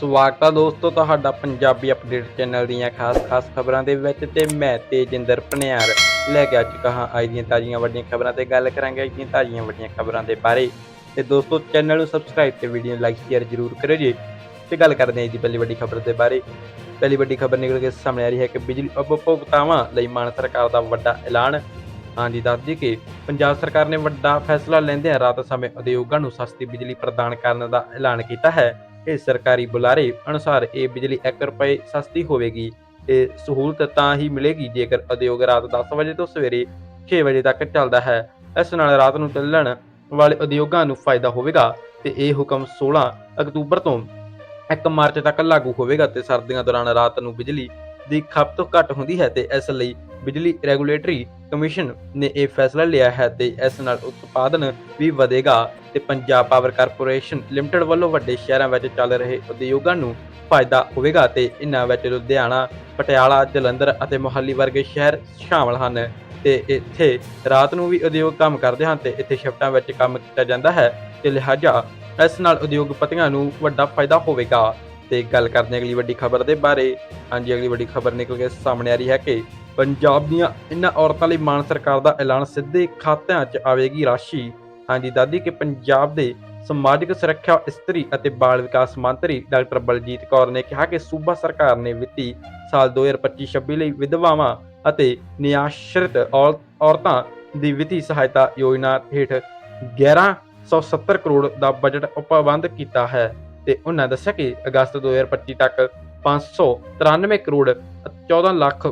ਸਵਾਗਤ ਹੈ ਦੋਸਤੋ ਤੁਹਾਡਾ ਪੰਜਾਬੀ ਅਪਡੇਟ ਚੈਨਲ ਦੀਆਂ ਖਾਸ-ਖਾਸ ਖਬਰਾਂ ਦੇ ਵਿੱਚ ਤੇ ਮੈਂ ਤੇਜਿੰਦਰ ਪਨਿਆਰ ਲੈ ਕੇ ਆ ਚੁੱਕਾ ਹਾਂ। ਅੱਜ ਦੀਆਂ ਤਾਜ਼ੀਆਂ ਵੱਡੀਆਂ ਖਬਰਾਂ ਤੇ ਗੱਲ ਕਰਾਂਗੇ। ਅੱਜ ਦੀਆਂ ਤਾਜ਼ੀਆਂ ਵੱਡੀਆਂ ਖਬਰਾਂ ਦੇ ਬਾਰੇ। ਤੇ ਦੋਸਤੋ ਚੈਨਲ ਨੂੰ ਸਬਸਕ੍ਰਾਈਬ ਤੇ ਵੀਡੀਓ ਨੂੰ ਲਾਈਕ ਸ਼ੇਅਰ ਜ਼ਰੂਰ ਕਰਿਓ ਜੀ। ਤੇ ਗੱਲ ਕਰਦੇ ਹਾਂ ਜੀ ਪਹਿਲੀ ਵੱਡੀ ਖਬਰ ਦੇ ਬਾਰੇ। ਪਹਿਲੀ ਵੱਡੀ ਖਬਰ ਨਿਕਲ ਕੇ ਸਾਹਮਣੇ ਆ ਰਹੀ ਹੈ ਕਿ ਬਿਜਲੀ ਉਪਭੋਗਤਾਵਾਂ ਲਈ ਮਾਨ ਸਰਕਾਰ ਦਾ ਵੱਡਾ ਐਲਾਨ। ਹਾਂਜੀ ਦੱਸ ਦਈਏ ਕਿ ਪੰਜਾਬ ਸਰਕਾਰ ਨੇ ਵੱਡਾ ਫੈਸਲਾ ਲੈਂਦਿਆਂ ਰਾਤ ਸਮੇਂ ਉਦਯੋਗਾਂ ਨੂੰ ਸਸਤੀ ਬਿਜਲੀ ਪ੍ਰਦਾਨ ਕਰਨ ਦਾ ਐਲਾਨ ਕੀਤਾ ਹੈ। ਇਹ ਸਰਕਾਰੀ ਬੁਲਾਰੇ ਅਨੁਸਾਰ ਇਹ ਬਿਜਲੀ 1 ਰੁਪਏ ਸਸਤੀ ਹੋਵੇਗੀ। ਇਹ ਸਹੂਲਤ ਤਾਂ ਹੀ ਮਿਲੇਗੀ ਜੇਕਰ ਉਦਯੋਗ ਰਾਤ 10 ਵਜੇ ਤੋਂ ਸਵੇਰੇ 6 ਵਜੇ ਤੱਕ ਚੱਲਦਾ ਹੈ। ਇਸ ਨਾਲ ਰਾਤ ਨੂੰ ਚੱਲਣ ਵਾਲੇ ਉਦਯੋਗਾਂ ਨੂੰ ਫਾਇਦਾ ਹੋਵੇਗਾ ਤੇ ਇਹ ਹੁਕਮ 16 ਅਕਤੂਬਰ ਤੋਂ 1 ਮਾਰਚ ਤੱਕ ਲਾਗੂ ਹੋਵੇਗਾ ਤੇ ਸਰਦੀਆਂ ਦੌਰਾਨ ਰਾਤ ਨੂੰ ਬਿਜਲੀ ਦੀ ਖਪਤ ਘੱਟ ਹੁੰਦੀ ਹੈ ਤੇ ਇਸ ਲਈ ਬਿਜਲੀ ਰੈਗੂਲੇਟਰੀ ਕਮਿਸ਼ਨ ਨੇ ਇਹ ਫੈਸਲਾ ਲਿਆ ਹੈ ਤੇ ਇਸ ਨਾਲ ਉਤਪਾਦਨ ਵੀ ਵਧੇਗਾ ਤੇ ਪੰਜਾਬ ਪਾਵਰ ਕਾਰਪੋਰੇਸ਼ਨ ਲਿਮਟਿਡ ਵੱਲੋਂ ਵੱਡੇ ਸ਼ਹਿਰਾਂ ਵਿੱਚ ਚੱਲ ਰਹੇ ਉਦਯੋਗਾਂ ਨੂੰ ਫਾਇਦਾ ਹੋਵੇਗਾ ਤੇ ਇਨ੍ਹਾਂ ਵਿੱਚ ਲੁਧਿਆਣਾ, ਪਟਿਆਲਾ, ਜਲੰਧਰ ਅਤੇ ਮੁਹਾਲੀ ਵਰਗੇ ਸ਼ਹਿਰ ਸ਼ਾਮਲ ਹਨ ਤੇ ਇੱਥੇ ਰਾਤ ਨੂੰ ਵੀ ਉਦਯੋਗ ਕੰਮ ਕਰਦੇ ਹਨ ਤੇ ਇੱਥੇ ਸ਼ਿਫਟਾਂ ਵਿੱਚ ਕੰਮ ਕੀਤਾ ਜਾਂਦਾ ਹੈ ਤੇ ਲਿਹਾਜ਼ਾ ਇਸ ਨਾਲ ਉਦਯੋਗਪਤੀਆਂ ਨੂੰ ਵੱਡਾ ਫਾਇਦਾ ਹੋਵੇਗਾ। ਤੇ ਗੱਲ ਕਰਦੇ ਹਾਂ ਅਗਲੀ ਵੱਡੀ ਖਬਰ ਦੇ ਬਾਰੇ। ਹਾਂਜੀ, ਅਗਲੀ ਵੱਡੀ ਖਬਰ ਨਿਕਲ ਕੇ ਸਾਹਮਣੇ ਆ ਰਹੀ ਹੈ ਕਿ ਪੰਜਾਬ ਦੀਆਂ ਇਨ੍ਹਾਂ ਔਰਤਾਂ ਲਈ ਮਾਨ ਸਰਕਾਰ ਦਾ ਐਲਾਨ ਸਿੱਧੇ ਖਾਤਿਆਂ 'ਚ ਆਵੇਗੀ ਰਾਸ਼ੀ। ਹਾਂਜੀ, ਦਾਦੀ ਕਿ ਪੰਜਾਬ ਦੇ ਸਮਾਜਿਕ ਸੁਰੱਖਿਆ ਇਸਤਰੀ ਅਤੇ ਬਾਲ ਵਿਕਾਸ ਮੰਤਰੀ ਡਾਕਟਰ ਬਲਜੀਤ ਕੌਰ ਨੇ ਕਿਹਾ ਕਿ ਸੂਬਾ ਸਰਕਾਰ ਨੇ ਵਿੱਤੀ ਸਾਲ 2025-26 ਲਈ ਵਿਧਵਾਵਾਂ ਅਤੇ ਨਿਆਸ਼ਰਿਤ ਔਰ- ਔਰਤਾਂ ਦੀ ਵਿੱਤੀ ਸਹਾਇਤਾ ਯੋਜਨਾ ਹੇਠ 1170 ਕਰੋੜ ਦਾ ਬਜਟ ਉਪਬੰਧ ਕੀਤਾ ਹੈ। ਤੇ ਉਹਨਾਂ ਦੱਸਿਆ ਕਿ ਅਗਸਤ 2025 ਤੱਕ 593 ਕਰੋੜ 14 ਲੱਖ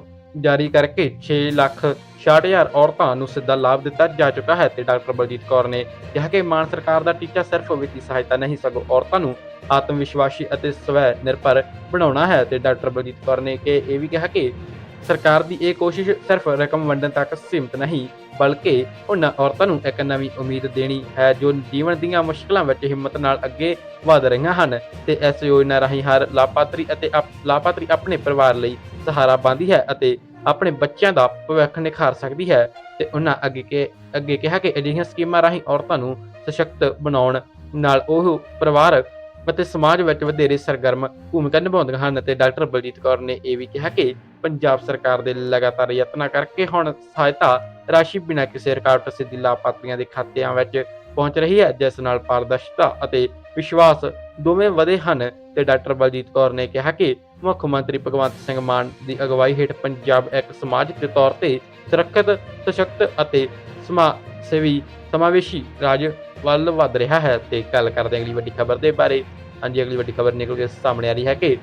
ਜਾਰੀ ਕਰਕੇ 6 ਲੱਖ 66000 ਔਰਤਾਂ ਨੂੰ ਸਿੱਧਾ ਲਾਭ ਦਿੱਤਾ ਜਾ ਚੁੱਕਾ ਹੈ ਤੇ ਡਾਕਟਰ ਬਲਜੀਤ ਕੌਰ ਨੇ ਕਿਹਾ ਕਿ ਮਾਨ ਸਰਕਾਰ ਦਾ ਟੀਚਾ ਸਿਰਫ ਵਿੱਤੀ ਸਹਾਇਤਾ ਨਹੀਂ, ਸਗੋਂ ਔਰਤਾਂ ਨੂੰ ਆਤਮ ਵਿਸ਼ਵਾਸੀ ਅਤੇ ਸਵੈ ਨਿਰਭਰ ਬਣਾਉਣਾ ਹੈ ਤੇ ਡਾਕਟਰ ਬਲਜੀਤ ਕੌਰ ਨੇ ਕਿ ਇਹ ਵੀ ਕਿਹਾ ਕਿ ਸਰਕਾਰ ਦੀ ਇਹ ਕੋਸ਼ਿਸ਼ ਸਿਰਫ ਰਕਮ ਵੰਡਣ ਤੱਕ ਸੀਮਿਤ ਨਹੀਂ, ਬਲਕਿ ਉਹਨਾਂ ਔਰਤਾਂ ਨੂੰ ਇੱਕ ਨਵੀਂ ਉਮੀਦ ਦੇਣੀ ਹੈ ਜੋ ਜੀਵਨ ਦੀਆਂ ਮੁਸ਼ਕਲਾਂ ਵਿੱਚ ਹਿੰਮਤ ਨਾਲ ਅੱਗੇ ਵਧ ਰਹੀਆਂ ਹਨ ਤੇ ਇਸ ਯੋਜਨਾ ਰਾਹੀਂ ਹਰ ਲਾਭਪਾਤਰੀ ਅਤੇ ਆਪ- ਲਾਭਪਾਤਰੀ ਆਪਣੇ ਪਰਿਵਾਰ ਲਈ ਸਹਾਰਾ ਬਣਦੀ ਹੈ ਅਤੇ ਆਪਣੇ ਬੱਚਿਆਂ ਦਾ ਭਵਿੱਖ ਨਿਖਾਰ ਸਕਦੀ ਹੈ ਤੇ ਉਹਨਾਂ ਅੱਗੇ ਕਿ, ਅੱਗੇ ਕਿਹਾ ਕਿ ਅਜਿਹੀਆਂ ਸਕੀਮਾਂ ਰਾਹੀਂ ਔਰਤਾਂ ਨੂੰ ਸਸ਼ਕਤ ਬਣਾਉਣ ਨਾਲ ਉਹ ਪਰਿਵਾਰ ਅਤੇ ਸਮਾਜ ਵਿੱਚ ਵਧੇਰੇ ਸਰਗਰਮ ਭੂਮਿਕਾ ਨਿਭਾਉਂਦੀਆਂ ਹਨ ਤੇ ਡਾਕਟਰ ਬਲਜੀਤ ਕੌਰ ਨੇ ਇਹ ਵੀ ਕਿਹਾ ਕਿ ਪੰਜਾਬ ਸਰਕਾਰ ਦੇ ਲਗਾਤਾਰ ਯਤਨਾਂ ਕਰਕੇ ਹੁਣ ਸਹਾਇਤਾ ਰਾਸ਼ੀ ਬਿਨਾਂ ਕਿਸੇ ਰੁਕਾਵਟ ਸਿੱਧੀ ਲਾਭਪਾਤਰੀਆਂ ਦੇ ਖਾਤਿਆਂ ਵਿੱਚ ਪਹੁੰਚ ਰਹੀ ਹੈ, ਜਿਸ ਨਾਲ ਪਾਰਦਰਸ਼ਤਾ ਅਤੇ ਵਿਸ਼ਵਾਸ ਦੋਵੇਂ ਵਧੇ ਹਨ ਤੇ ਡਾਕਟਰ ਬਲਜੀਤ ਕੌਰ ਨੇ ਕਿਹਾ ਕਿ ਮੁੱਖ ਮੰਤਰੀ ਭਗਵੰਤ ਸਿੰਘ ਮਾਨ ਦੀ ਅਗਵਾਈ ਹੇਠ ਪੰਜਾਬ ਇੱਕ ਸਮਾਜਿਕ ਦੇ ਤੌਰ ਤੇ ਸੁਰੱਖਿਅਤ, ਸਸ਼ਕਤ ਅਤੇ ਸਮਾ ਸੇਵੀ ਸਮਾਵੇਸ਼ੀ ਰਾਜ ਵੱਲ ਵਧ ਰਿਹਾ ਹੈ ਤੇ ਗੱਲ ਕਰਦੇ ਅਗਲੀ ਵੱਡੀ ਖਬਰ ਦੇ ਬਾਰੇ। ਹਾਂਜੀ, ਅਗਲੀ ਵੱਡੀ ਖਬਰ ਨਿਕਲ ਕੇ ਸਾਹਮਣੇ ਆ ਰਹੀ ਹੈ ਕਿ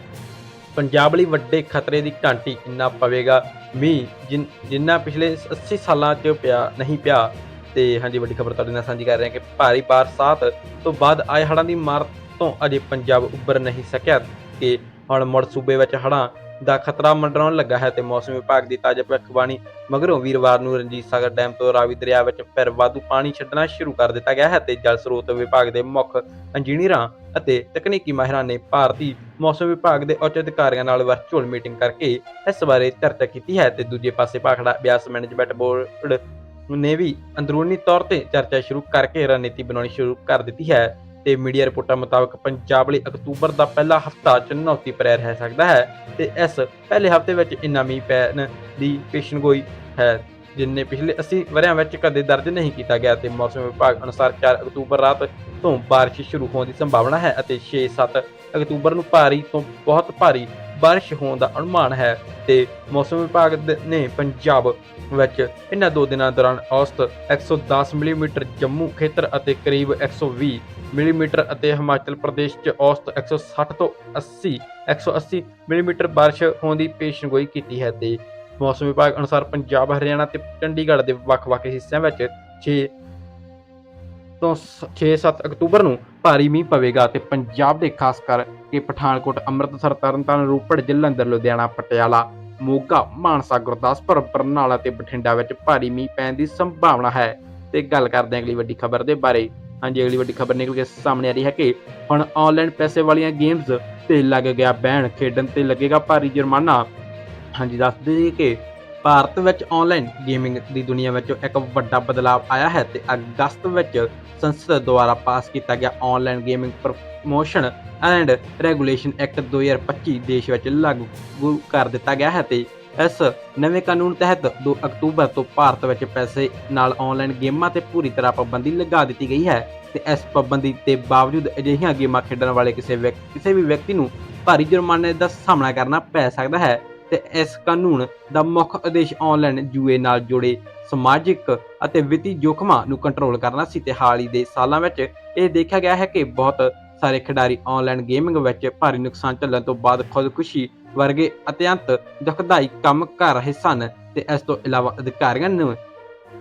ਪੰਜਾਬ ਲਈ ਵੱਡੇ ਖਤਰੇ ਦੀ ਘੰਟੀ ਇੰਨਾ ਪਵੇਗਾ? ਮੀਂਹ ਜਿਨ- ਜਿੰਨਾ ਪਿਛਲੇ 80 ਸਾਲਾਂ 'ਚ ਪਿਆ, ਨਹੀਂ ਪਿਆ। ਤੇ ਹਾਂਜੀ, ਵੱਡੀ ਖਬਰ ਤੁਹਾਡੇ ਨਾਲ ਸਾਂਝੀ ਕਰ ਰਹੇ ਹਾਂ ਕਿ ਭਾਰੀ ਬਰਸਾਤ ਤੋਂ ਬਾਅਦ ਆਏ ਹੜ੍ਹਾਂ ਦੀ ਮਾਰ ਤੋਂ ਅਜੇ ਪੰਜਾਬ ਉੱਭਰ ਨਹੀਂ ਸਕਿਆ। ਕਿ ਹੁਣ ਮੁੜ ਸੂਬੇ ਵਿੱਚ ਹੜ੍ਹਾਂ ਦਾ ਖਤਰਾ ਮੰਡਰਾਉਣ ਲੱਗਾ ਹੈ ਤੇ ਮੌਸਮ ਵਿਭਾਗ ਦੀ ਤਾਜ਼ਾ ਭਵਿੱਖਬਾਣੀ ਮਗਰੋਂ ਵੀਰਵਾਰ ਨੂੰ ਰਣਜੀਤ ਸਾਗਰ ਡੈਮ ਤੋਂ ਰਾਵੀ ਦਰਿਆ ਵਿੱਚ ਫਿਰ ਵਾਧੂ ਪਾਣੀ ਛੱਡਣਾ ਸ਼ੁਰੂ ਕਰ ਦਿੱਤਾ ਗਿਆ ਹੈ ਤੇ ਜਲ ਸਰੋਤ ਵਿਭਾਗ ਦੇ ਮੁੱਖ ਇੰਜੀਨੀਅਰਾਂ ਅਤੇ ਤਕਨੀਕੀ ਮਾਹਿਰਾਂ ਨੇ ਭਾਰਤੀ ਮੌਸਮ ਵਿਭਾਗ ਦੇ ਉੱਚ ਅਧਿਕਾਰੀਆਂ ਨਾਲ ਵਰਚੁਅਲ ਮੀਟਿੰਗ ਕਰਕੇ ਇਸ ਬਾਰੇ ਚਰਚਾ ਕੀਤੀ ਹੈ ਤੇ ਦੂਜੇ ਪਾਸੇ ਭਾਖੜਾ ਬਿਆਸ ਮੈਨੇਜਮੈਂਟ ਬੋਰਡ ਨੇ ਵੀ ਅੰਦਰੂਨੀ ਤੌਰ ਤੇ ਚਰਚਾ ਸ਼ੁਰੂ ਕਰਕੇ ਰਣਨੀਤੀ ਬਣਾਉਣੀ ਸ਼ੁਰੂ ਕਰ ਦਿੱਤੀ ਹੈ। ਤੇ ਮੀਡੀਆ ਰਿਪੋਰਟਾਂ ਮੁਤਾਬਕ ਪੰਜਾਬ ਲਈ ਅਕਤੂਬਰ ਦਾ ਪਹਿਲਾ ਹਫਤਾ ਚੁਣੌਤੀ ਭਰਿਆ ਰਹਿ ਸਕਦਾ ਹੈ ਤੇ ਇਸ ਪਹਿਲੇ ਹਫ਼ਤੇ ਵਿੱਚ ਇੰਨਾ ਮੀਂਹ ਪੈਣ ਦੀ ਪੇਸ਼ਨਗੋਈ ਹੈ, ਜਿੰਨੇ ਪਿਛਲੇ 80 ਵਰਿਆਂ ਵਿੱਚ ਕਦੇ ਦਰਜ ਨਹੀਂ ਕੀਤਾ ਗਿਆ ਤੇ ਮੌਸਮ ਵਿਭਾਗ ਅਨੁਸਾਰ 4 ਅਕਤੂਬਰ ਰਾਤ ਤੋਂ ਬਾਰਿਸ਼ ਸ਼ੁਰੂ ਹੋਣ ਦੀ ਸੰਭਾਵਨਾ ਹੈ ਅਤੇ 6-7 ਅਕਤੂਬਰ ਨੂੰ ਭਾਰੀ ਤੋਂ ਬਹੁਤ ਭਾਰੀ ਬਾਰਿਸ਼ ਹੋਣ ਦਾ ਅਨੁਮਾਨ ਹੈ ਤੇ ਮੌਸਮ ਵਿਭਾਗ ਨੇ ਪੰਜਾਬ ਵਿੱਚ ਇਹਨਾਂ ਦੋ ਦਿਨਾਂ ਦੌਰਾਨ ਔਸਤ 110 ਮਿਲੀਮੀਟਰ ਜੰਮੂ ਖੇਤਰ ਅਤੇ ਕਰੀਬ 120 ਮਿਲੀਮੀਟਰ ਅਤੇ ਹਿਮਾਚਲ ਪ੍ਰਦੇਸ਼ 'ਚ ਔਸਤ 160 ਤੋਂ 80 180 ਮਿਲੀਮੀਟਰ ਬਾਰਿਸ਼ ਹੋਣ ਦੀ ਪੇਸ਼ਨਗੋਈ ਕੀਤੀ ਹੈ ਤੇ ਮੌਸਮ ਵਿਭਾਗ ਅਨੁਸਾਰ ਪੰਜਾਬ, ਹਰਿਆਣਾ ਤੇ ਚੰਡੀਗੜ੍ਹ ਦੇ ਵੱਖ-ਵੱਖ ਹਿੱਸਿਆਂ ਵਿੱਚ 6 ਤੋਂ 6-7 ਅਕਤੂਬਰ ਨੂੰ ਭਾਰੀ ਮੀਂਹ ਪਵੇਗਾ ਤੇ ਪੰਜਾਬ ਦੇ ਖਾਸ ਕਰਕੇ ਪਠਾਨਕੋਟ, ਅੰਮ੍ਰਿਤਸਰ, ਤਰਨਤਾਰਨ, ਰੋਪੜ ਜਲੰਧਰ ਲੁਧਿਆਣਾ, ਪਟਿਆਲਾ, ਮੋਗਾ, ਮਾਨਸਾ, ਗੁਰਦਾਸਪੁਰ, ਬਰਨਾਲਾ ਤੇ ਬਠਿੰਡਾ ਵਿੱਚ ਭਾਰੀ ਮੀਂਹ ਪੈਣ ਦੀ ਸੰਭਾਵਨਾ ਹੈ। ਤੇ ਗੱਲ ਕਰਦੇ ਹਾਂ ਅਗਲੀ ਵੱਡੀ ਖਬਰ ਦੇ ਬਾਰੇ। ਹਾਂਜੀ, ਅਗਲੀ ਵੱਡੀ ਖਬਰ ਨਿਕਲ ਕੇ ਸਾਹਮਣੇ ਆ ਰਹੀ ਹੈ ਕਿ ਹੁਣ ਆਨਲਾਈਨ ਪੈਸੇ ਵਾਲੀਆਂ ਗੇਮਸ ਤੇ ਲੱਗ ਗਿਆ ਬੈਨ ਖੇਡਣ ਤੇ ਲੱਗੇਗਾ ਭਾਰੀ ਜੁਰਮਾਨਾ। ਹਾਂਜੀ, ਦੱਸ ਦਈਏ ਕਿ ਭਾਰਤ ਵਿੱਚ ਆਨਲਾਈਨ ਗੇਮਿੰਗ ਦੀ ਦੁਨੀਆ ਵਿੱਚ ਇੱਕ ਵੱਡਾ ਬਦਲਾਅ ਆਇਆ ਹੈ ਤੇ ਅਗਸਤ ਵਿੱਚ ਸੰਸਦ ਦੁਆਰਾ ਪਾਸ ਕੀਤਾ ਗਿਆ online gaming promotion and regulation act 2025 ਦੇਸ਼ ਵਿੱਚ ਲਾਗੂ ਕਰ ਦਿੱਤਾ ਗਿਆ ਹੈ ਤੇ ਇਸ ਨਵੇਂ ਕਾਨੂੰਨ ਤਹਿਤ 2 ਅਕਤੂਬਰ ਤੋਂ ਭਾਰਤ ਵਿੱਚ ਪੈਸੇ ਨਾਲ ਆਨਲਾਈਨ ਗੇਮਾਂ ਤੇ ਪੂਰੀ ਤਰ੍ਹਾਂ ਪਾਬੰਦੀ ਲਗਾ ਦਿੱਤੀ ਗਈ ਹੈ ਤੇ ਇਸ ਪਾਬੰਦੀ ਦੇ ਬਾਵਜੂਦ ਅਜਿਹੀਆਂ ਗੇਮਾਂ ਖੇਡਣ ਵਾਲੇ ਕਿਸੇ ਵਿਅਕ- ਕਿਸੇ ਵੀ ਵਿਅਕਤੀ ਨੂੰ ਭਾਰੀ ਜੁਰਮਾਨੇ ਦਾ ਸਾਹਮਣਾ ਕਰਨਾ ਪੈ ਸਕਦਾ ਹੈ। ਤੇ ਇਸ ਕਾਨੂੰਨ ਦਾ ਮੁੱਖ ਉਦੇਸ਼ ਆਨਲਾਈਨ ਜੂਏ ਨਾਲ ਜੁੜੇ ਸਮਾਜਿਕ ਅਤੇ ਵਿੱਤੀ ਜੋਖਮਾਂ ਨੂੰ ਕੰਟਰੋਲ ਕਰਨਾ ਸੀ ਤੇ ਹਾਲ ਹੀ ਦੇ ਸਾਲਾਂ ਵਿੱਚ ਇਹ ਦੇਖਿਆ ਗਿਆ ਹੈ ਕਿ ਬਹੁਤ ਸਾਰੇ ਖਿਡਾਰੀ ਆਨਲਾਈਨ ਗੇਮਿੰਗ ਵਿੱਚ ਭਾਰੀ ਨੁਕਸਾਨ ਝੱਲਣ ਤੋਂ ਬਾਅਦ ਖੁਦਕੁਸ਼ੀ ਵਰਗੇ ਅਤਿਅੰਤ ਦੁਖਦਾਈ ਕੰਮ ਕਰ ਰਹੇ ਸਨ ਤੇ ਇਸ ਤੋਂ ਇਲਾਵਾ ਅਧਿਕਾਰੀਆਂ ਨੂੰ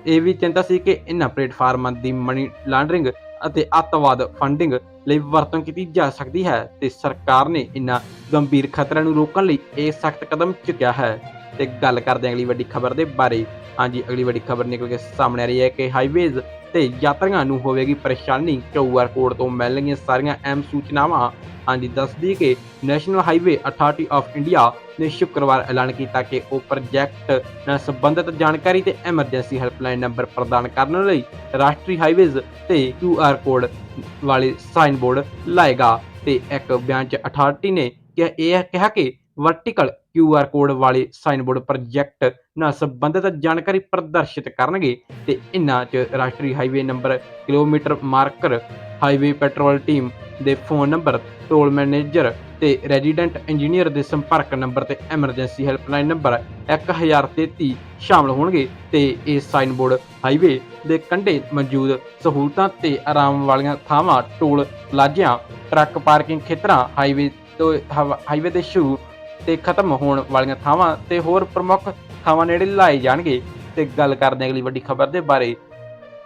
ਇਹ ਵੀ ਚਿੰਤਾ ਸੀ ਕਿ ਇਹਨਾਂ ਪਲੇਟਫਾਰਮਾਂ ਦੀ ਮਨੀ ਲਾਂਡਰਿੰਗ ਅਤੇ ਅੱਤਵਾਦ ਫੰਡਿੰਗ ਲਈ ਵਰਤੋਂ ਕੀਤੀ ਜਾ ਸਕਦੀ ਹੈ ਤੇ ਸਰਕਾਰ ਨੇ ਇਹਨਾਂ ਗੰਭੀਰ ਖਤਰਿਆਂ ਨੂੰ ਰੋਕਣ ਲਈ ਇਹ ਸਖਤ ਕਦਮ ਚੁੱਕਿਆ ਹੈ। ਤੇ ਗੱਲ ਕਰਦੇ ਹਾਂ ਅਗਲੀ ਵੱਡੀ ਖਬਰ ਦੇ ਬਾਰੇ। ਹਾਂਜੀ, ਅਗਲੀ ਵੱਡੀ ਖਬਰ ਨਿਕਲ ਕੇ ਸਾਹਮਣੇ ਆ ਰਹੀ ਹੈ ਕਿ ਹਾਈਵੇਜ਼ ਤੇ ਯਾਤਰੀਆਂ ਨੂੰ ਹੋਵੇਗੀ ਪਰੇਸ਼ਾਨੀ। ਕਿਊਆਰ ਕੋਡ ਤੋਂ ਮਿਲਣਗੀਆਂ ਸਾਰੀਆਂ ਅਹਿਮ ਸੂਚਨਾਵਾਂ ਹਾਂਜੀ, ਦੱਸਦੀ ਕਿ national highway authority of India ਨੇ ਸ਼ੁੱਕਰਵਾਰ ਐਲਾਨ ਕੀਤਾ ਕਿ ਉਹ ਪ੍ਰੋਜੈਕਟ ਨਾਲ ਸੰਬੰਧਿਤ ਜਾਣਕਾਰੀ ਤੇ ਐਮਰਜੈਂਸੀ ਹੈਲਪਲਾਈਨ ਨੰਬਰ ਪ੍ਰਦਾਨ ਕਰਨ ਲਈ ਰਾਸ਼ਟਰੀ ਹਾਈਵੇਜ਼ ਤੇ ਕਿਊਆਰ ਕੋਡ ਵਾਲੇ ਸਾਈਨ ਬੋਰਡ ਲਾਏਗਾ। ਤੇ ਇੱਕ ਬਿਆਨ 'ਚ ਅਥਾਰਟੀ ਨੇ ਕਿਹਾ, ਇਹ ਕਿਹਾ ਕਿ ਵਰਟੀਕਲ ਕਿਊਆਰ ਕੋਡ ਵਾਲੇ ਸਾਈਨ ਬੋਰਡ ਪ੍ਰੋਜੈਕਟ ਨਾਲ ਸੰਬੰਧਿਤ ਜਾਣਕਾਰੀ ਪ੍ਰਦਰਸ਼ਿਤ ਕਰਨਗੇ ਤੇ ਇਨ੍ਹਾਂ 'ਚ ਰਾਸ਼ਟਰੀ highway number kilometre marker highway patrol team ਦੇ ਫੋਨ ਨੰਬਰ ਟੋਲ ਮੈਨੇਜਰ ਤੇ ਰੈਜ਼ੀਡੈਂਟ ਇੰਜੀਨੀਅਰ ਦੇ ਸੰਪਰਕ ਨੰਬਰ ਤੇ ਐਮਰਜੈਂਸੀ ਹੈਲਪਲਾਈਨ ਨੰਬਰ 1033 ਸ਼ਾਮਲ ਹੋਣਗੇ ਤੇ ਇਹ ਸਾਈਨ ਬੋਰਡ ਹਾਈਵੇ ਦੇ ਕੰਢੇ ਮੌਜੂਦ ਸਹੂਲਤਾਂ ਤੇ ਆਰਾਮ ਵਾਲੀਆਂ ਥਾਵਾਂ, ਟੋਲ ਪਲਾਜ਼ਿਆਂ, ਟਰੱਕ ਪਾਰਕਿੰਗ ਖੇਤਰਾਂ, ਹਾਈਵੇ ਤੋਂ ਹਵਾ- ਹਾਈਵੇ ਦੇ ਸ਼ੁਰੂ ਤੇ ਖਤਮ ਹੋਣ ਵਾਲੀਆਂ ਥਾਵਾਂ ਤੇ ਹੋਰ ਪ੍ਰਮੁੱਖ ਥਾਵਾਂ ਨੇੜੇ ਲਾਏ ਜਾਣਗੇ। ਤੇ ਗੱਲ ਕਰਦੇ ਅਗਲੀ ਵੱਡੀ ਖਬਰ ਦੇ ਬਾਰੇ।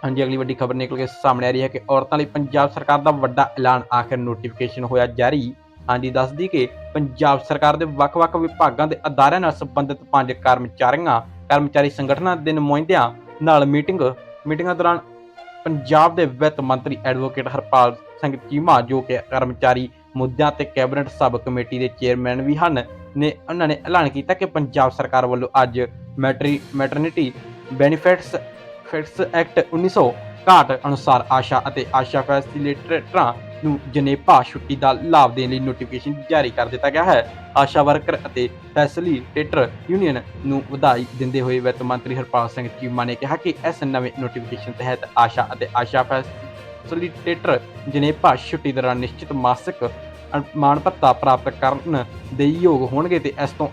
ਹਾਂਜੀ, ਅਗਲੀ ਵੱਡੀ ਖਬਰ ਨਿਕਲ ਕੇ ਸਾਹਮਣੇ ਆ ਰਹੀ ਹੈ ਕਿ ਔਰਤਾਂ ਲਈ ਪੰਜਾਬ ਸਰਕਾਰ ਦਾ ਵੱਡਾ ਐਲਾਨ ਆਖਿਰ ਨੋਟੀਫਿਕੇਸ਼ਨ ਹੋਇਆ ਜਾਰੀ। ਹਾਂਜੀ, ਦੱਸਦੀ ਕਿ ਪੰਜਾਬ ਸਰਕਾਰ ਦੇ ਵੱਖ-ਵੱਖ ਵਿਭਾਗਾਂ ਦੇ ਅਦਾਰਿਆਂ ਨਾਲ ਸੰਬੰਧਿਤ ਪੰਜ ਕਰਮਚਾਰੀਆਂ, ਕਰਮਚਾਰੀ ਸੰਗਠਨਾਂ ਦੇ ਨੁਮਾਇੰਦਿਆਂ ਨਾਲ ਮੀਟਿੰਗ। ਮੀਟਿੰਗਾਂ ਦੌਰਾਨ ਪੰਜਾਬ ਦੇ ਵਿੱਤ ਮੰਤਰੀ ਐਡਵੋਕੇਟ ਹਰਪਾਲ ਸਿੰਘ ਚੀਮਾ, ਜੋ ਕਿ ਕਰਮਚਾਰੀ ਮੁੱਦਿਆਂ ਤੇ ਕੈਬਨਿਟ ਸਬ ਕਮੇਟੀ ਦੇ ਚੇਅਰਮੈਨ ਵੀ ਹਨ, ਨੇ ਉਹਨਾਂ ਨੇ ਐਲਾਨ ਕੀਤਾ ਕਿ ਪੰਜਾਬ ਸਰਕਾਰ ਵੱਲੋਂ ਅੱਜ ਮੈਟਰੀ ਮੈਟਰਨਿਟੀ ਬੈਨੀਫਿਟਸ ਫਿਟਸ ਐਕਟ 1961 ਅਨੁਸਾਰ ਆਸ਼ਾ ਅਤੇ ਆਸ਼ਾ ਫੈਸਿਲਿਟੇਟਰਾਂ ਨੂੰ ਜਨੇਪਾ ਛੁੱਟੀ ਦਾ ਲਾਭ ਦੇਣ ਲਈ ਨੋਟੀਫਿਕੇਸ਼ਨ ਜਾਰੀ ਕਰ ਦਿੱਤਾ ਗਿਆ ਹੈ। ਆਸ਼ਾ ਵਰਕਰ ਅਤੇ ਫੈਸਿਲਿਟੇਟਰ ਯੂਨੀਅਨ ਨੂੰ ਵਧਾਈ ਦਿੰਦੇ ਹੋਏ ਵਿੱਤ ਮੰਤਰੀ ਹਰਪਾਲ ਸਿੰਘ ਚੀਮਾ ਨੇ ਕਿਹਾ ਕਿ ਇਸ ਨਵੇਂ ਨੋਟੀਫਿਕੇਸ਼ਨ ਤਹਿਤ ਆਸ਼ਾ ਅਤੇ ਆਸ਼ਾ ਫੈਸਿਲਿਟੇਟਰ ਜਨੇਪਾ ਛੁੱਟੀ ਦੌਰਾਨ ਨਿਸ਼ਚਿਤ ਮਾਸਿਕ ਮਾਣ ਭੱਤਾ ਪ੍ਰਾਪਤ ਕਰਨ ਦੇ ਯੋਗ ਹੋਣਗੇ ਤੇ ਇਸ ਤੋਂ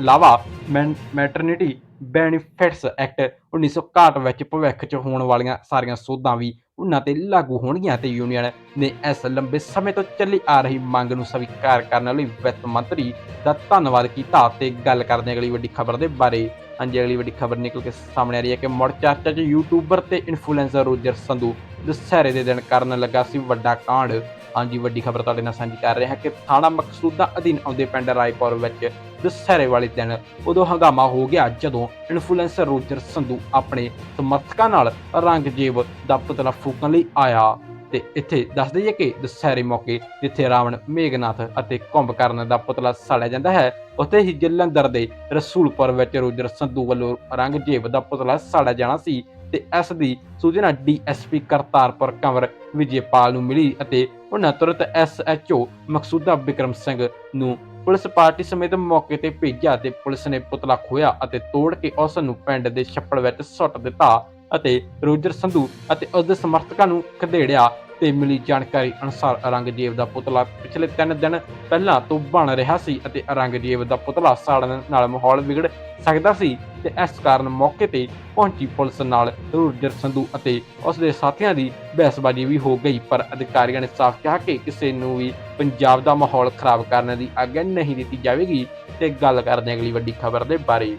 ਇਲਾਵਾ ਮੈਟਰਨਿਟੀ ਬੈਨੀਫਿਟਸ ਐਕਟ 1961 ਵਿੱਚ ਭਵਿੱਖ 'ਚ ਹੋਣ ਵਾਲੀਆਂ ਸਾਰੀਆਂ ਸੋਧਾਂ ਵੀ ਉਹਨਾਂ ਤੇ ਲਾਗੂ ਹੋਣਗੀਆਂ ਤੇ ਯੂਨੀਅਨ ਨੇ ਇਸ ਲੰਬੇ ਸਮੇਂ ਤੋਂ ਚੱਲੀ ਆ ਰਹੀ ਮੰਗ ਨੂੰ ਸਵੀਕਾਰ ਕਰਨ ਲਈ ਵਿੱਤ ਮੰਤਰੀ ਦਾ ਧੰਨਵਾਦ ਕੀਤਾ ਤੇ ਗੱਲ ਕਰਦੇ ਅਗਲੀ ਵੱਡੀ ਖਬਰ ਦੇ ਬਾਰੇ। ਹਾਂਜੀ, ਅਗਲੀ ਵੱਡੀ ਖਬਰ ਨਿਕਲ ਕੇ ਸਾਹਮਣੇ ਆ ਰਹੀ ਹੈ ਕਿ ਮੁੜ ਚਰਚਾ 'ਚ ਯੂਟਿਊਬਰ ਤੇ ਇਨਫਲੂਐਂਸਰ ਰੋਜਰ ਸੰਧੂ ਦੁਸਹਿਰੇ ਦੇ ਦਿਨ ਕਰਨ ਲੱਗਾ ਸੀ ਵੱਡਾ ਕਾਂਡ। ਹਾਂਜੀ, ਵੱਡੀ ਖਬਰ ਤੁਹਾਡੇ ਨਾਲ ਸਾਂਝੀ ਕਰ ਰਿਹਾ ਕਿ ਥਾਣਾ ਮਕਸੂਦਾ ਅਧੀਨ ਆਉਂਦੇ ਪਿੰਡ ਰਾਏਪੁਰ ਵਿੱਚ ਦੁਸਹਿਰੇ ਵਾਲੇ ਦਿਨ ਉਦੋਂ ਹੰਗਾਮਾ ਹੋ ਗਿਆ, ਜਦੋਂ ਇਨਫਲੂਐਂਸਰ ਰੋਜਰ ਸੰਧੂ ਆਪਣੇ ਸਮਰਥਕਾਂ ਨਾਲ ਰੰਗਜੀਬ ਦਾ ਪੁਤਲਾ ਫੂਕਣ ਲਈ ਆਇਆ। ਤੇ ਇੱਥੇ ਦੱਸ ਦਈਏ ਕਿ ਦੁਸਹਿਰੇ ਮੌਕੇ ਜਿੱਥੇ ਰਾਵਣ, ਮੇਘਨਾਥ ਅਤੇ ਕੁੰਭਕਰਨ ਦਾ ਪੁਤਲਾ ਸਾੜਿਆ ਜਾਂਦਾ ਹੈ, ਉੱਥੇ ਹੀ ਜਲੰਧਰ ਦੇ ਰਸੂਲਪੁਰ ਵਿੱਚ ਰੋਜਰ ਸੰਧੂ ਵੱਲੋਂ ਰੰਗਜੀਬ ਦਾ ਪੁਤਲਾ ਸਾੜਿਆ ਜਾਣਾ ਸੀ ਤੇ ਇਸ ਦੀ ਸੂਚਨਾ ਡੀਐਸਪੀ ਕਰਤਾਰਪੁਰ ਕੰਵਰ ਵਿਜੇਪਾਲ ਨੂੰ ਮਿਲੀ ਅਤੇ ਉਹਨਾਂ ਤੁਰੰਤ ਐਸਐਚਓ ਮਕਸੂਦਾ ਵਿਕਰਮ ਸਿੰਘ ਨੂੰ ਪੁਲਿਸ ਪਾਰਟੀ ਸਮੇਤ ਮੌਕੇ ਤੇ ਭੇਜਿਆ ਤੇ ਪੁਲਿਸ ਨੇ ਪੁਤਲਾ ਖੋਇਆ ਅਤੇ ਤੋੜ ਕੇ ਉਸ ਨੂੰ ਪਿੰਡ ਦੇ ਛੱਪੜ ਵਿੱਚ ਸੁੱਟ ਦਿੱਤਾ ਅਤੇ ਰੋਜਰ ਸੰਧੂ ਅਤੇ ਉਸ ਦੇ ਸਮਰਥਕਾਂ ਨੂੰ ਖਦੇੜਿਆ। ਤੇ ਮਿਲੀ ਜਾਣਕਾਰੀ ਅਨੁਸਾਰ ਔਰੰਗਜ਼ੇਬ ਦਾ ਪੁਤਲਾ ਪਿਛਲੇ 3 ਦਿਨ ਪਹਿਲਾਂ ਤੋਂ ਬਣ ਰਿਹਾ ਸੀ ਅਤੇ ਔਰੰਗਜ਼ੇਬ ਦਾ ਪੁਤਲਾ ਸਾੜਨ ਨਾਲ ਮਾਹੌਲ ਵਿਗੜ ਸਕਦਾ ਸੀ ਤੇ ਇਸ ਕਾਰਨ ਮੌਕੇ ਤੇ ਪਹੁੰਚੀ ਪੁਲਿਸ ਨਾਲ ਰੋਜਰ ਸੰਧੂ ਅਤੇ ਉਸ ਦੇ ਸਾਥੀਆਂ ਦੀ ਬਹਿਸਬਾਜ਼ੀ ਵੀ ਹੋ ਗਈ, ਪਰ ਅਧਿਕਾਰੀਆਂ ਨੇ ਸਾਫ਼ ਕਿਹਾ ਕਿ ਕਿਸੇ ਨੂੰ ਵੀ ਪੰਜਾਬ ਦਾ ਮਾਹੌਲ ਖਰਾਬ ਕਰਨ ਦੀ ਆਗਿਆ ਨਹੀਂ ਦਿੱਤੀ ਜਾਵੇਗੀ ਤੇ ਗੱਲ ਕਰਦੇ ਅਗਲੀ ਵੱਡੀ ਖਬਰ ਦੇ ਬਾਰੇ।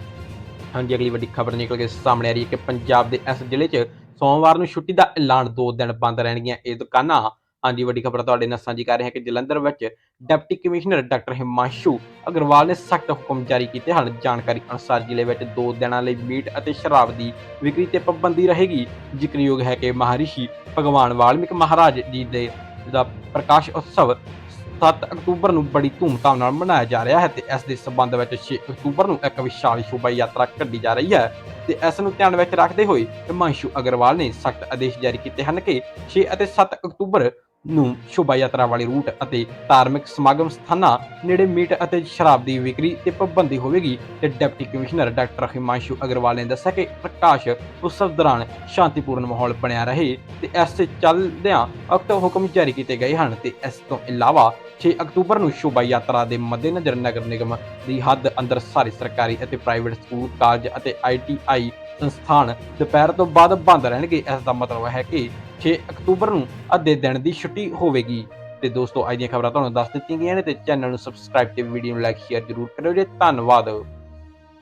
ਹਾਂਜੀ, ਅਗਲੀ ਵੱਡੀ ਖਬਰ ਨਿਕਲ ਕੇ ਸਾਹਮਣੇ ਆ ਰਹੀ ਹੈ ਕਿ ਪੰਜਾਬ ਦੇ ਇਸ ਜ਼ਿਲ੍ਹੇ 'ਚ ਸੋਮਵਾਰ ਨੂੰ ਛੁੱਟੀ ਦਾ ਐਲਾਨ 2 ਦਿਨ ਬੰਦ ਰਹਿਣਗੀਆਂ ਇਹ ਦੁਕਾਨਾਂ। ਹਾਂਜੀ, ਵੱਡੀ ਖਬਰ ਤੁਹਾਡੇ ਨਾਲ ਸਾਂਝੀ ਕਰ ਰਹੇ ਹਾਂ ਕਿ ਜਲੰਧਰ ਵਿੱਚ deputy commissioner doctor Himanshu Agarwal ਨੇ ਸਖਤ ਹੁਕਮ ਜਾਰੀ ਕੀਤੇ ਹਨ। ਜਾਣਕਾਰੀ ਅਨੁਸਾਰ ਜ਼ਿਲ੍ਹੇ ਵਿੱਚ 2 ਦਿਨਾਂ ਲਈ ਮੀਟ ਅਤੇ ਸ਼ਰਾਬ ਦੀ ਵਿਕਰੀ ਤੇ ਪਾਬੰਦੀ ਰਹੇਗੀ। ਜ਼ਿਕਰਯੋਗ ਹੈ ਕਿ ਮਹਾਰਿਸ਼ੀ ਭਗਵਾਨ ਵਾਲਮੀਕ ਮਹਾਰਾਜ ਜੀ ਦੇ ਦਾ ਪ੍ਰਕਾਸ਼ ਉਤਸਵ 7 ਅਕਤੂਬਰ ਨੂੰ ਬੜੀ ਧੂਮਧਾਮ ਨਾਲ ਮਨਾਇਆ ਜਾ ਰਿਹਾ ਹੈ ਤੇ ਇਸ ਦੇ ਸਬੰਧ ਵਿੱਚ 6 ਅਕਤੂਬਰ ਨੂੰ ਇੱਕ ਵਿਸ਼ਾਲ ਸ਼ੋਭਾ ਯਾਤਰਾ ਕੱਢੀ ਜਾ ਰਹੀ ਹੈ ਤੇ ਇਸ ਨੂੰ ਧਿਆਨ ਵਿੱਚ ਰੱਖਦੇ ਹੋਏ ਹਿਮਾਂਸ਼ੂ ਅਗਰਵਾਲ ਨੇ ਸਖਤ ਆਦੇਸ਼ ਜਾਰੀ ਕੀਤੇ ਹਨ ਕਿ 6 ਅਤੇ 7 ਅਕਤੂਬਰ ਨੂੰ ਸ਼ੋਭਾ ਯਾਤਰਾ ਵਾਲੇ ਰੂਟ ਅਤੇ ਧਾਰਮਿਕ ਸਮਾਗਮ ਸਥਾਨਾਂ, ਨੇੜੇ ਮੀਟ ਅਤੇ ਸ਼ਰਾਬ ਦੀ ਵਿਕਰੀ ਤੇ ਪਾਬੰਦੀ ਹੋਵੇਗੀ ਤੇ deputy commissioner doctor Himanshu Agarwal ਨੇ ਦੱਸਿਆ ਕਿ ਪ੍ਰਕਾਸ਼ ਉਤਸਵ ਦੌਰਾਨ ਸ਼ਾਂਤੀਪੂਰਨ ਮਾਹੌਲ ਬਣਿਆ ਰਹੇ ਤੇ ਇਸ ਤੇ ਚੱਲਦਿਆਂ ਅਕਤ ਹੁਕਮ ਜਾਰੀ ਕੀਤੇ ਗਏ ਹਨ ਤੇ ਇਸ ਤੋਂ ਇਲਾਵਾ 6 ਅਕਤੂਬਰ ਨੂੰ ਸ਼ੋਭਾ ਯਾਤਰਾ ਦੇ ਮੱਦੇਨਜ਼ਰ ਨਗਰ ਨਿਗਮ ਦੀ ਹੱਦ ਅੰਦਰ ਸਾਰੇ ਸਰਕਾਰੀ ਅਤੇ ਪ੍ਰਾਈਵੇਟ ਸਕੂਲ, ਕਾਲਜ ਅਤੇ ਆਈਟੀਆਈ ਸੰਸਥਾਨ ਦੁਪਹਿਰ ਤੋਂ ਬਾਅਦ ਬੰਦ ਰਹਿਣਗੇ। ਇਸ ਦਾ ਮਤਲਬ ਹੈ ਕਿ 6 ਅਕਤੂਬਰ ਨੂੰ ਅੱਧੇ ਦਿਨ ਦੀ ਛੁੱਟੀ ਹੋਵੇਗੀ। ਤੇ ਦੋਸਤੋ, ਅੱਜ ਦੀਆਂ ਖਬਰਾਂ ਤੁਹਾਨੂੰ ਦੱਸ ਦਿੱਤੀਆਂ ਗਈਆਂ ਨੇ ਤੇ ਚੈਨਲ ਨੂੰ ਸਬਸਕ੍ਰਾਈਬ ਤੇ ਵੀਡੀਓ ਨੂੰ ਲਾਈਕ ਸ਼ੇਅਰ ਜ਼ਰੂਰ ਕਰਿਓ ਜੀ। ਧੰਨਵਾਦ।